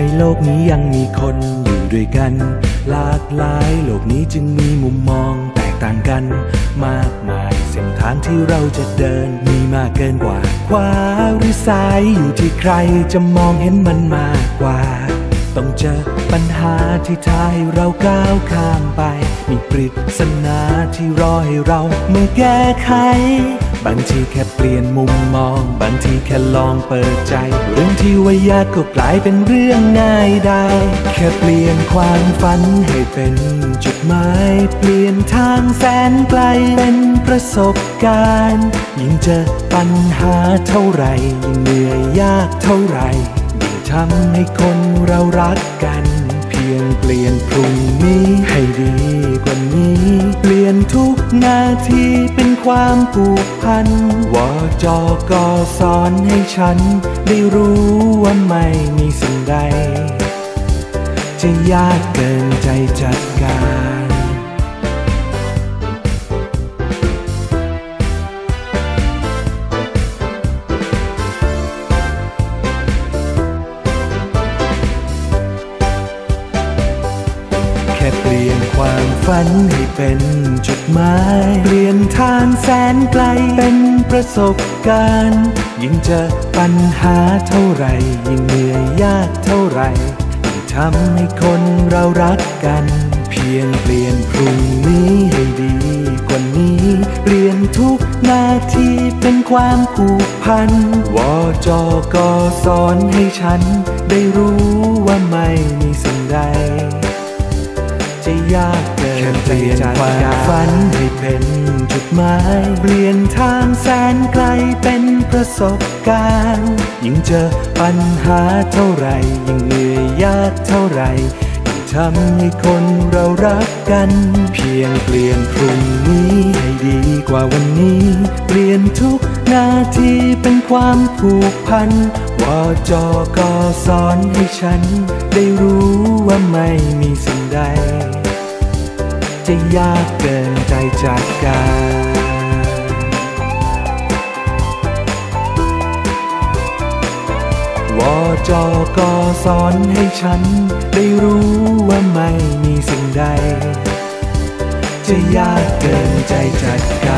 ในโลกนี้ยังมีคนอยู่ด้วยกัน หลากหลายโลกนี้จึงมีมุมมองแตกต่างกัน มากมายเส้นทางที่เราจะเดินมีมากเกินกว่าขวาหรือซ้ายอยู่ที่ใครจะมองเห็นมันมากกว่า ต้องเจอปัญหาที่ท้ายเราก้าวข้ามไป มีปริศนาที่รอให้เรามาแก้ไข บางทีแค่เปลี่ยนมุมมอง บางทีแค่ลองเปิดใจ เรื่องที่ว่ายากก็กลายเป็นเรื่องง่ายได้ แค่เปลี่ยนความฝันให้เป็นจุดหมาย เปลี่ยนทางแสนไกลเป็นประสบการณ์ ยิ่งเจอปัญหาเท่าไหร่ยิ่งเหนื่อยยากเท่าไหร่ ทำให้คนเรารักกัน เพียงเปลี่ยนพรุ่งนี้ให้ดีกว่านี้ เปลี่ยนทุกนาทีเป็นความผูกพันวจกสอนให้ฉัน ได้รู้ว่าไม่มีสิ่งใด จะยากเกินใจจัดการ ฝันให้เป็นจุดหมาย เปลี่ยนทางแสนไกลเป็นประสบการณ์ ยิ่งเจอปัญหาเท่าไหร่ยิ่งเหนื่อยยากเท่าไหร่ยิ่งทำให้คนเรารักกัน เพียงเปลี่ยนพรุ่งนี้ให้ดีกว่านี้ เปลี่ยนทุกนาทีเป็นความผูกพันวอจอกสอนให้ฉัน ได้รู้ว่าไม่มีสิ่งใด จะยากเกินเปลี่ยนความฝันให้เป็นจุดหมายเปลี่ยนทางแสนไกลเป็นประสบการณ์ยิ่งเจอปัญหาเท่าไหร่ยิ่งเหนื่อยยากเท่าไหร่ทำให้คนเรารักกัน เพียงเปลี่ยนพรุ่งนี้ให้ดีกว่าวันนี้ เปลี่ยนทุกนาทีเป็นความผูกพันวจอกสอนให้ฉัน ได้รู้ ว่าไม่มีสิ่งใด จะยากเกินใจจัดการวจกสอนให้ฉัน ได้รู้ว่าไม่มีสิ่งใด จะยากเกินใจจัดการ